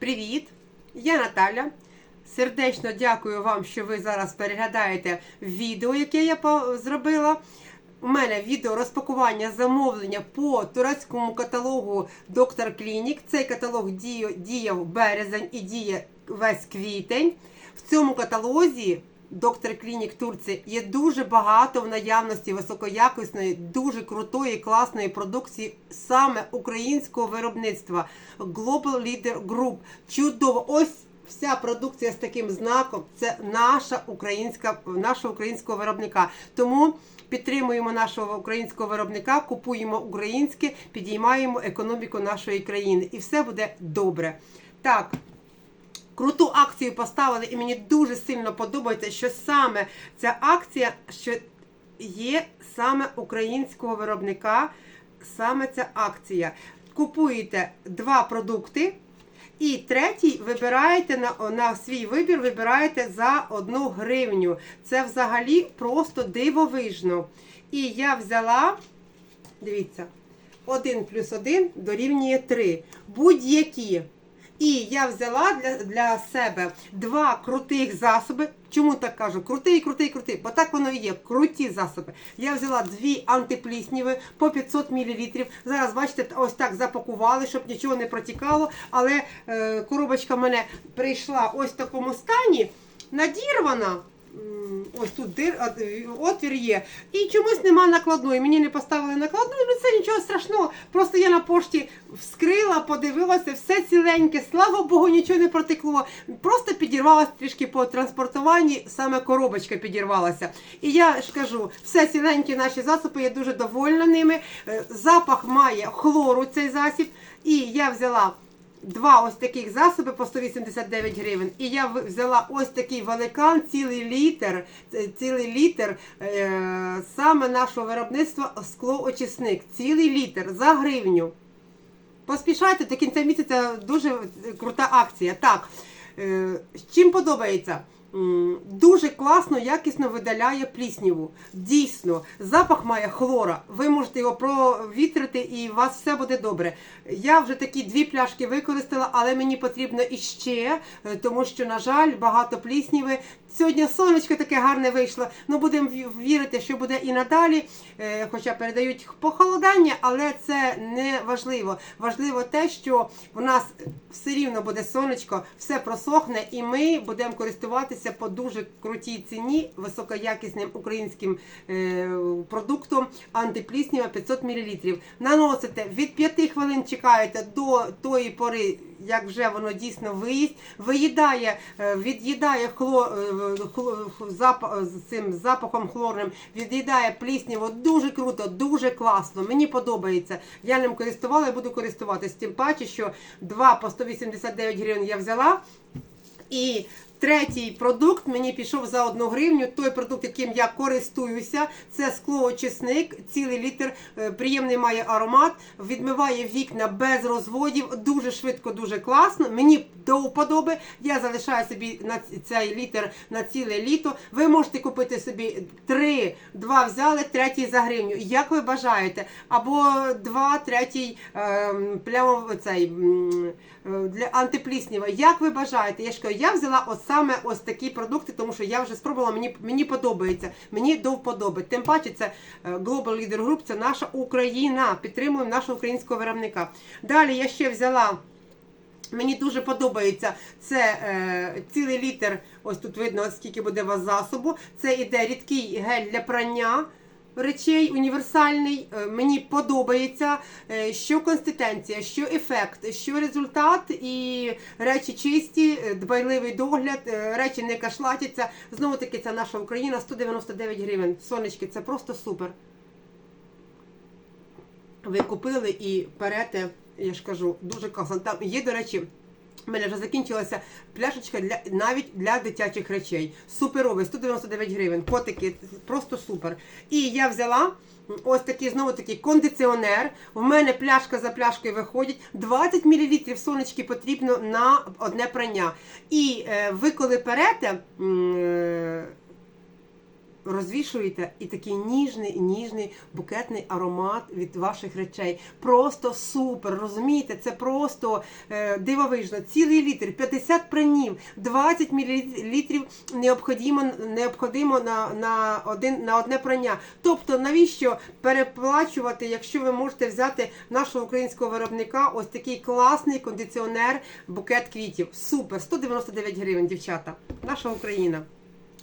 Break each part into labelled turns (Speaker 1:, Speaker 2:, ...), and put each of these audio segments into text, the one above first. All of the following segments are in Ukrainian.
Speaker 1: Привіт! Я Наталя. Сердечно дякую вам, що ви зараз переглядаєте відео, яке я зробила. У мене відео розпакування замовлення по турецькому каталогу Доктор Клінік. Цей каталог діяв березень і діє весь квітень. В цьому каталозі Доктор Клінік Турції є дуже багато в наявності високоякісної, дуже крутої, класної продукції саме українського виробництва. Global Leader Group. Чудово! Ось вся продукція з таким знаком. Це наша українська, нашого українського виробника. Тому підтримуємо нашого українського виробника, купуємо українське, підіймаємо економіку нашої країни. І все буде добре. Так. Круту акцію поставили, і мені дуже сильно подобається, що саме ця акція, що є саме українського виробника, саме ця акція. Купуєте два продукти, і третій вибираєте на, на свій вибір, вибираєте за одну гривню. Це взагалі просто дивовижно. І я взяла, дивіться, 1 плюс 1 дорівнює 3. Будь-які. І я взяла для, для себе два крутих засоби. Чому так кажу? Крутий, крутий, крутий, бо так воно і є. Круті засоби. Я взяла дві антиплісніви по 500 мл. Зараз, бачите, ось так запакували, щоб нічого не протікало. Але е, коробочка в мене прийшла ось в такому стані, надірвана. Ось тут дир, е, отвір є. І чомусь нема накладної. Мені не поставили накладну, ну це нічого страшного. Просто я на пошті вскрила, подивилася, все ціленьке, слава Богу, нічого не протекло. Просто підірвалася трішки по транспортуванні, саме коробочка підірвалася. І я ж кажу, все ціленькі наші засоби, я дуже довольна ними. Е, Запах має хлору цей засіб. І я взяла. Два ось таких засоби по 189 гривень. І я взяла ось такий великан, цілий літр, цілий літр е, саме нашого виробництва склоочисник. Цілий літр за гривню. Поспішайте до кінця місяця дуже крута акція. Так, е, чим подобається? Дуже класно, якісно видаляє плісняву. Дійсно, запах має хлора. Ви можете його провітрити і у вас все буде добре. Я вже такі дві пляшки використала, але мені потрібно іще, е, тому що, на жаль, багато плісніви. Сьогодні сонечко таке гарне вийшло. Ну будемо вірити, що буде і надалі. Е, Хоча передають похолодання, але це не важливо. Важливо те, що в нас все рівно буде сонечко, все просохне, і ми будемо користуватися по дуже крутій ціні високоякісним українським е, продуктом антипліснява 500 мл. Наносите від 5 хвилин чекаєте до тої пори, як вже воно дійсно виїсть, виїдає, е, від'їдає хло, е, хло- зап- цим запахом хлорним, від'їдає плісняву. Дуже круто, дуже класно. Мені подобається. Я ним користувала і буду користуватись. Тим паче, що 2 по 189 гривень я взяла. І третій продукт мені пішов за одну гривню. Той продукт, яким я користуюся, це склоочисник, цілий літр, е, приємний має аромат, відмиває вікна без розводів, дуже швидко, дуже класно. Мені до вподоби. Я залишаю собі на цей літр на ціле літо. Ви можете купити собі три, два взяли, третій за гривню. Як ви бажаєте? Або два, третій ем, прямо цей е, для антиплісніва. Як ви бажаєте? Я ж кажу, я взяла от саме ось такі продукти, тому що я вже спробувала, мені, мені подобається, мені до вподоби. Тим паче, це е, Global Leader Group, це наша Україна. Підтримуємо нашого українського виробника. Далі я ще взяла. Мені дуже подобається це е, цілий літр. Ось тут видно, скільки буде у вас засобу. Це іде рідкий гель для прання речей, універсальний. Е, мені подобається, е, що консистенція, що ефект, що результат, і речі чисті, е, дбайливий догляд, речі не кашлатяться. Знову таки, це наша Україна, 199 гривень. Сонечки, це просто супер ви купили і берете, я ж кажу, дуже класно. Там є, до речі, в мене вже закінчилася пляшечка для навіть для дитячих речей. Суперовий, 199 гривень. Котики, просто супер. І я взяла. Ось такий знову такий кондиціонер. У мене пляшка за пляшкою виходить. 20 мл сонечки потрібно на одне прання. І е, ви коли перете, е, розвішуєте і такий ніжний, ніжний букетний аромат від ваших речей. Просто супер, розумієте? Це просто е, дивовижно. Цілий літр, 50 пранів, 20 мл необходимо, необходимо на, на, один, на одне прання. Тобто, навіщо переплачувати, якщо ви можете взяти нашого українського виробника ось такий класний кондиціонер, букет квітів. Супер, 199 гривень, дівчата. Наша Україна.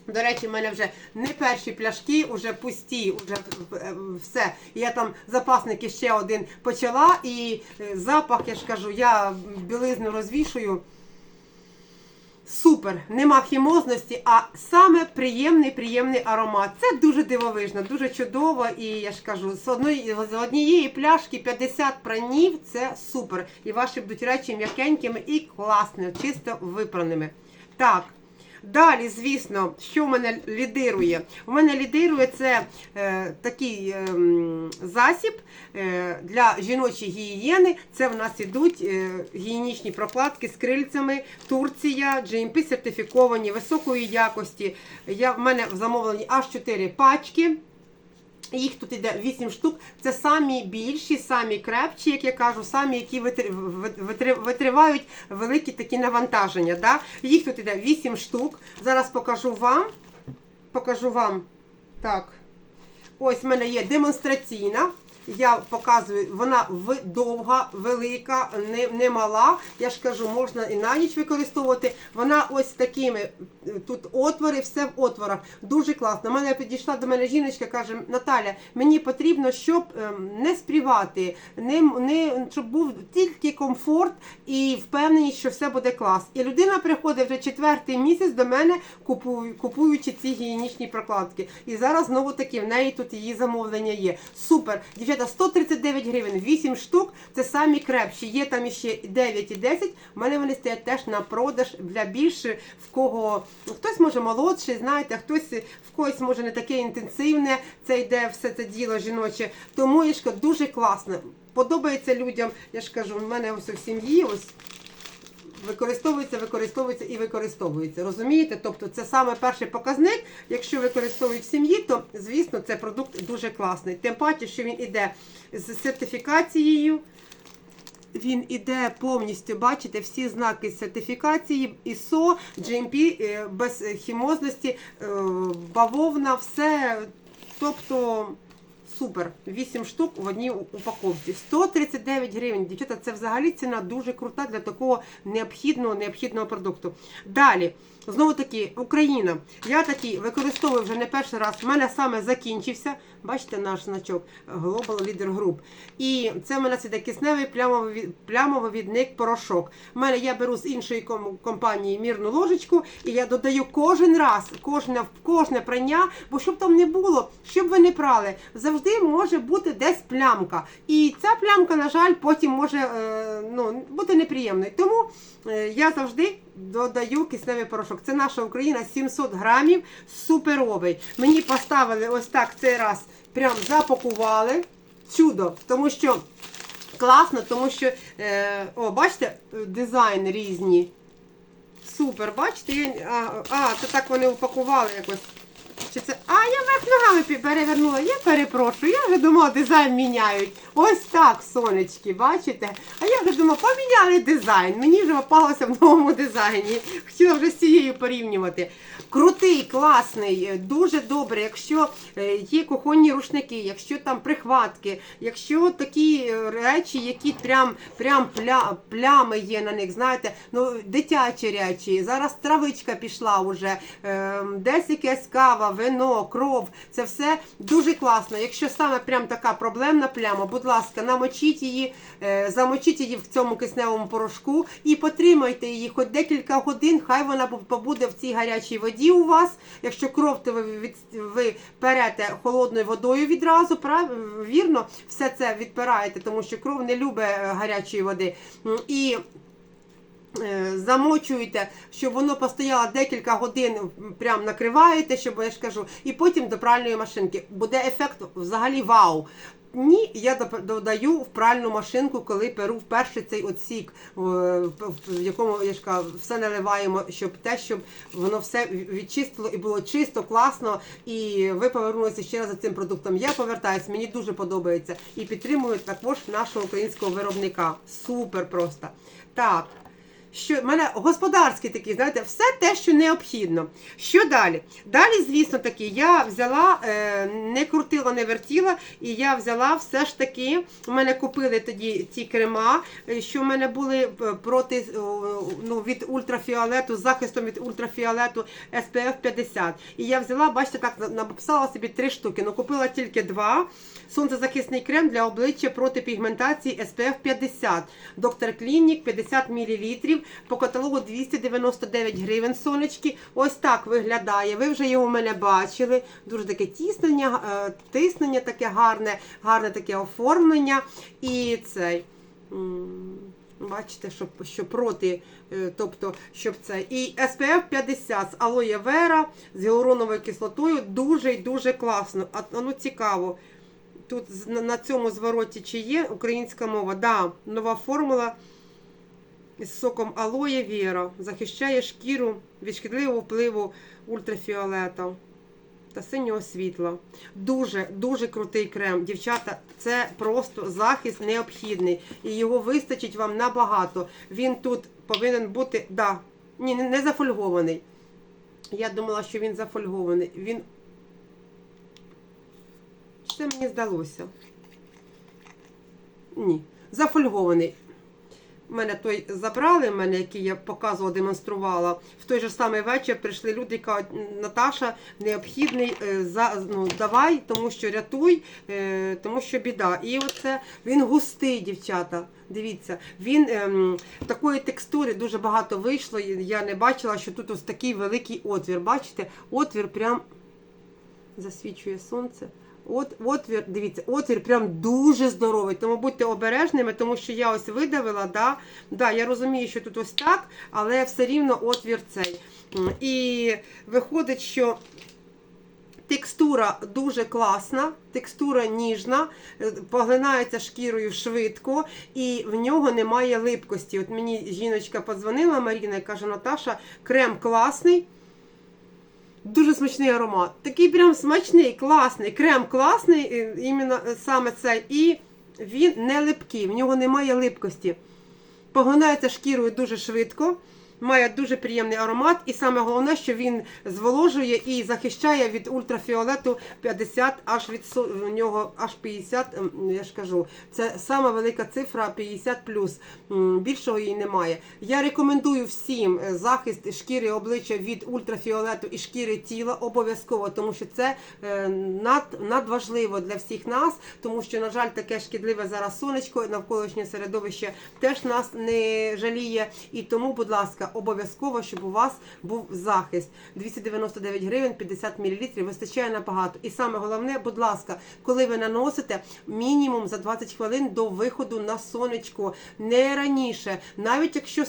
Speaker 1: До речі, в мене вже не перші пляшки, вже пусті, вже е, все. Я там запасники ще один почала, і е, запах, я ж кажу, я білизну розвішую. Супер, нема хімозності, а саме приємний, приємний аромат. Це дуже дивовижно, дуже чудово. І я ж кажу, з одної з однієї пляшки 50 пранів це супер. І ваші будуть речі м'якенькими і класними, чисто випраними. Так. Далі, звісно, що в мене лідирує? У мене лідирує це е, такий е, засіб е, для жіночої гігієни. Це в нас ідуть е, гігієнічні прокладки з крильцями. Турція, GMP сертифіковані, високої якості. Я, в мене в замовленні аж 4 пачки. Їх тут іде 8 штук. Це самі більші, самі крепчі, як я кажу, самі, які витри- витри- витривають великі такі навантаження. Да? Їх тут іде 8 штук. Зараз покажу вам. Покажу вам. Так. Ось в мене є демонстраційна. Я показую, вона довга, велика, не, не мала. Я ж кажу, можна і на ніч використовувати. Вона ось такими е, тут отвори, все в отворах. Дуже класно. У мене підійшла до мене жіночка, каже: Наталя, мені потрібно, щоб ем, не спрівати, не, не, щоб був тільки комфорт і впевненість, що все буде клас. І людина приходить вже четвертий місяць до мене, купуючи ці гігієнічні прокладки. І зараз знову таки в неї тут її замовлення є. Супер. Дівчата, 139 гривень, 8 штук. Це самі крепші. Є там іще 9 і 10. У мене вони стоять теж на продаж для більше в кого хтось може молодший, знаєте, хтось в когось може не таке інтенсивне. Це йде все це діло жіноче. Тому я дуже класно. Подобається людям. Я ж кажу, в мене ось у сім'ї ось. Використовується, використовується і використовується. Розумієте? Тобто це саме перший показник. Якщо використовують в сім'ї, то звісно це продукт дуже класний. Тим паче, що він іде з сертифікацією. Він іде повністю, бачите, всі знаки сертифікації, ISO, GMP, е, без хімозності, е, бавовна, все. Тобто супер. 8 штук в одній упаковці. 139 гривень. Дівчата, це взагалі ціна дуже крута для такого необхідного, необхідного продукту. Далі. Знову таки, Україна. Я такий використовую вже не перший раз. У мене саме закінчився. Бачите наш значок Global Leader Group. І це в мене це кисневий плямовий, плямовивідник порошок. У мене я беру з іншої компанії мірну ложечку, і я додаю кожен раз, кожне, кожне прання, бо щоб там не було, щоб ви не прали, завжди може бути десь плямка. І ця плямка, на жаль, потім може е, ну, бути неприємною. Тому е, я завжди додаю кисневий порошок. Це наша Україна 700 грамів, суперовий. Мені поставили ось так цей раз, прям запакували. Чудо, тому що класно, тому що, е, о, бачите, дизайн різні. Супер, бачите? Я, а, а, це так вони упакували якось. Чи це. А, я верх ногами перевернула. Я перепрошую, я вже думала, дизайн міняють. Ось так, сонечки, бачите? А я вже думала, поміняли дизайн. Мені вже попалося в новому дизайні. Хотіла вже з цією порівнювати. Крутий, класний, е, дуже добре. Якщо е, є кухонні рушники, якщо там прихватки, якщо такі е, речі, які прям, прям пля, плями є на них, знаєте, ну дитячі речі. Зараз травичка пішла вже, е, десь якась кава, вино, кров. Це все дуже класно. Якщо саме прям така проблемна пляма, будь ласка, намочіть її, е, замочіть її в цьому кисневому порошку і потримайте її хоч декілька годин. Хай вона побуде в цій гарячій воді у вас. Якщо кров, то ви, перете холодною водою відразу. Вірно, все це відпираєте, тому що кров не любить е, гарячої води. І е, замочуєте, щоб воно постояло декілька годин, прям накриваєте, щоб я ж кажу, і потім до пральної машинки. Буде ефект взагалі вау. Ні, я додаю в пральну машинку, коли перу вперше цей отсік, в якому я ж кажу, все наливаємо, щоб те, щоб воно все відчистило і було чисто, класно. І ви повернулися ще раз за цим продуктом. Я повертаюсь, мені дуже подобається. І підтримую також нашого українського виробника. Супер просто. Так. Що в мене господарський такий, знаєте, все те, що необхідно. Що далі? Далі, звісно таки, я взяла, е, не крутила, не вертіла, і я взяла все ж таки. У мене купили тоді ці крема, е, що в мене були е, проти ну, від ультрафіолету, з захистом від ультрафіолету SPF 50. І я взяла, бачите, так написала собі три штуки. Ну купила тільки два. Сонцезахисний крем для обличчя проти пігментації SPF 50. Доктор Клінік 50 мл. По каталогу 299 гривень сонечки. Ось так виглядає. Ви вже його в мене бачили. Дуже таке тіснення, е, тиснення таке гарне, гарне таке оформлення. І цей. Бачите, що, що проти, е, тобто, щоб це. І SPF 50 з алоє вера, з гіалуроновою кислотою. Дуже і дуже класно. А ну цікаво. Тут на цьому звороті чи є українська мова? Да, нова формула з соком алоє віра захищає шкіру від шкідливого впливу ультрафіолета та синього світла. Дуже дуже крутий крем. Дівчата, це просто захист необхідний. І його вистачить вам набагато. Він тут повинен бути, да, ні, не зафольгований. Я думала, що він зафольгований. Він. Це мені здалося. Ні, зафольгований. У мене той забрали, мене, який я показувала, демонструвала. В той же самий вечір прийшли люди, і кажуть, Наташа, необхідний, е, за, ну, давай, тому що рятуй, е, тому що біда. І оце він густий, дівчата. Дивіться, він ем, такої текстури дуже багато вийшло. Я не бачила, що тут ось такий великий отвір. Бачите, отвір прям засвічує сонце. От, отвір, дивіться, отвір прям дуже здоровий. Тому будьте обережними, тому що я ось видавила. Да, да, я розумію, що тут ось так, але все рівно отвір цей. І виходить, що. Текстура дуже класна, текстура ніжна, е, поглинається шкірою швидко, і в нього немає липкості. От мені жіночка подзвонила Маріна і каже: Наташа, крем класний. Дуже смачний аромат. Такий прям смачний, класний. Крем класний, е, іменно е, саме цей. І він не липкий, в нього немає липкості. Поглинається шкірою дуже швидко, має дуже приємний аромат, і саме головне, що він зволожує і захищає від ультрафіолету 50, аж від нього аж 50, ем, я ж кажу, це сама велика цифра 50 М, Більшого її немає. Я рекомендую всім е, захист шкіри обличчя від ультрафіолету і шкіри тіла обов'язково, тому що це е, над, надважливо для всіх нас, тому що, на жаль, таке шкідливе зараз сонечко, навколишнє середовище теж нас не жаліє. І тому, будь ласка, обов'язково, щоб у вас був захист. 299 гривень, 50 мл, вистачає набагато. І саме головне, будь ласка, коли ви наносите мінімум за 20 хвилин до виходу на сонечко, не раніше, навіть якщо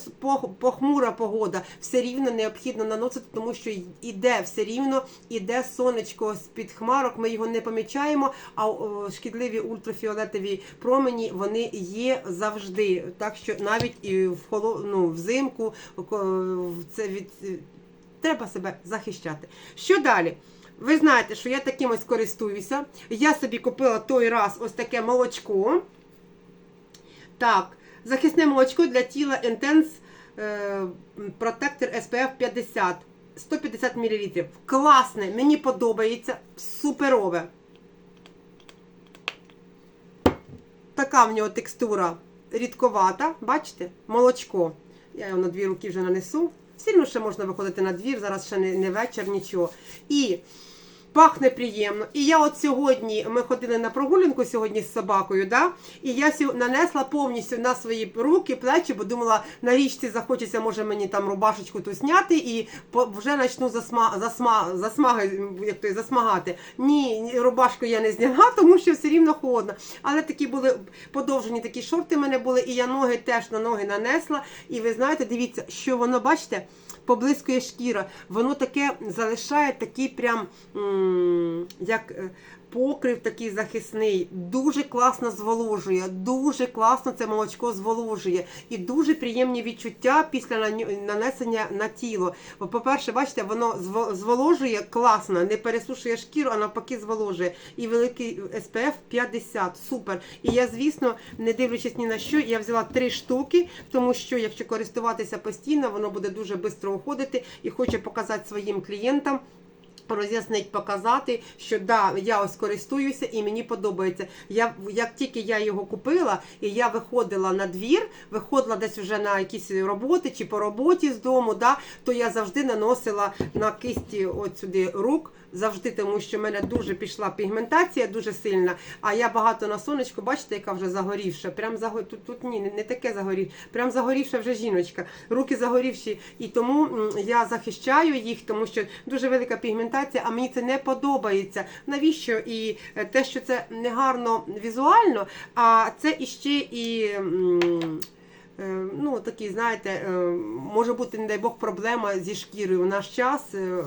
Speaker 1: похмура погода, все рівно необхідно наносити, тому що іде все рівно, іде сонечко з під хмарок. Ми його не помічаємо. А шкідливі ультрафіолетові промені вони є завжди. Так що навіть і в холо, ну, взимку це від треба себе захищати. Що далі? Ви знаєте, що я таким ось користуюся. Я собі купила той раз ось таке молочко. Так, захисне молочко для тіла Intense е, Protector SPF 50. 150 мл. Класне, мені подобається, суперове. Така в нього текстура рідковата, бачите? Молочко. Я його на дві руки вже нанесу. Сильно ще можна виходити на двір, зараз ще не, не вечір, нічого. І пахне приємно. І я от сьогодні, ми ходили на прогулянку сьогодні з собакою, да? і я нанесла повністю на свої руки, плечі, бо думала, на річці захочеться, може мені там рубашечку ту зняти і вже почну засма, засма, засмаги, як то, засмагати. Ні, рубашку я не зняла, тому що все рівно холодно. Але такі були подовжені такі шорти в мене були, і я ноги теж на ноги нанесла. І ви знаєте, дивіться, що воно, бачите, поблискує шкіра. Воно таке залишає такий прям як е, покрив такий захисний, дуже класно зволожує, дуже класно це молочко зволожує. І дуже приємні відчуття після нанесення на тіло. Бо, По-перше, бачите, воно зволожує класно, не пересушує шкіру, а навпаки зволожує. І великий SPF 50, супер. І я, звісно, не дивлячись ні на що, я взяла три штуки, тому що якщо користуватися постійно, воно буде дуже швидко уходити і хочу показати своїм клієнтам. Роз'яснить, показати, що да, я ось користуюся і мені подобається. Я як тільки я його купила, і я виходила на двір, виходила десь вже на якісь роботи чи по роботі з дому, да, то я завжди наносила на кисті от сюди рук. Завжди, тому що в мене дуже пішла пігментація, дуже сильна. А я багато на сонечку, бачите, яка вже загорівша. Прям заго... тут, тут ні, не, таке загорів, прям загорівша вже жіночка. Руки загорівші. І тому я захищаю їх, тому що дуже велика пігментація, а мені це не подобається. Навіщо? І е, те, що це не гарно візуально, а це іще і. Ну, такі, знаєте, е, може бути, не дай Бог, проблема зі шкірою. У наш час е,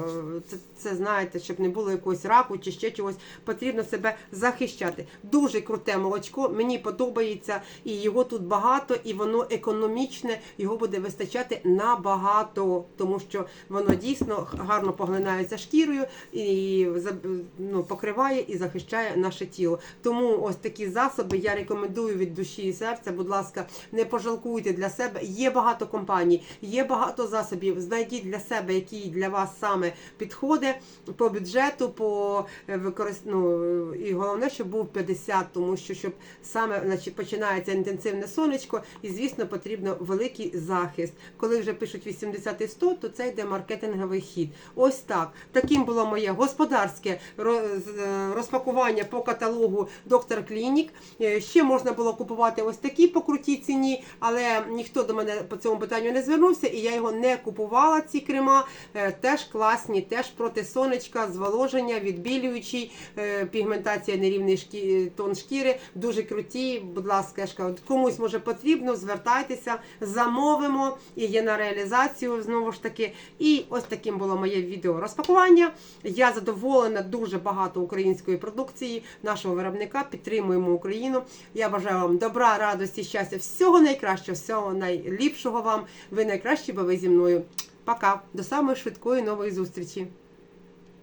Speaker 1: це, це знаєте, щоб не було якогось раку чи ще чогось, потрібно себе захищати. Дуже круте молочко, мені подобається, і його тут багато, і воно економічне, його буде вистачати набагато, тому що воно дійсно гарно поглинається шкірою і ну, покриває і захищає наше тіло. Тому ось такі засоби я рекомендую від душі і серця. Будь ласка, не пожалкуйте для себе. Є багато компаній, є багато засобів. Знайдіть для себе, який для вас саме підходить по бюджету, по використ... ну, і головне, щоб був 50, тому що щоб саме значить, починається інтенсивне сонечко, і звісно потрібно великий захист. Коли вже пишуть 80 і 100, то це йде маркетинговий хід. Ось так. Таким було моє господарське е, розпакування по каталогу Доктор Клінік. Е, Ще можна було купувати ось такі по крутій ціні, але ніхто до мене по цьому питанню не звернувся, і я його не купувала. Ці крема Е, теж класні, теж проти сонечка, зволоження, відбілюючий, е, пігментація нерівний шкі... тон шкіри. Дуже круті. Будь ласка, кажу, комусь може потрібно, звертайтеся, замовимо і є на реалізацію знову ж таки. І ось таким було моє відео розпакування. Я задоволена дуже багато української продукції нашого виробника. Підтримуємо Україну. Я бажаю вам добра, радості, щастя, всього найкращого, найліпшого вам. Ви найкращі, бо ви зі мною. Пока, до самої швидкої нової зустрічі.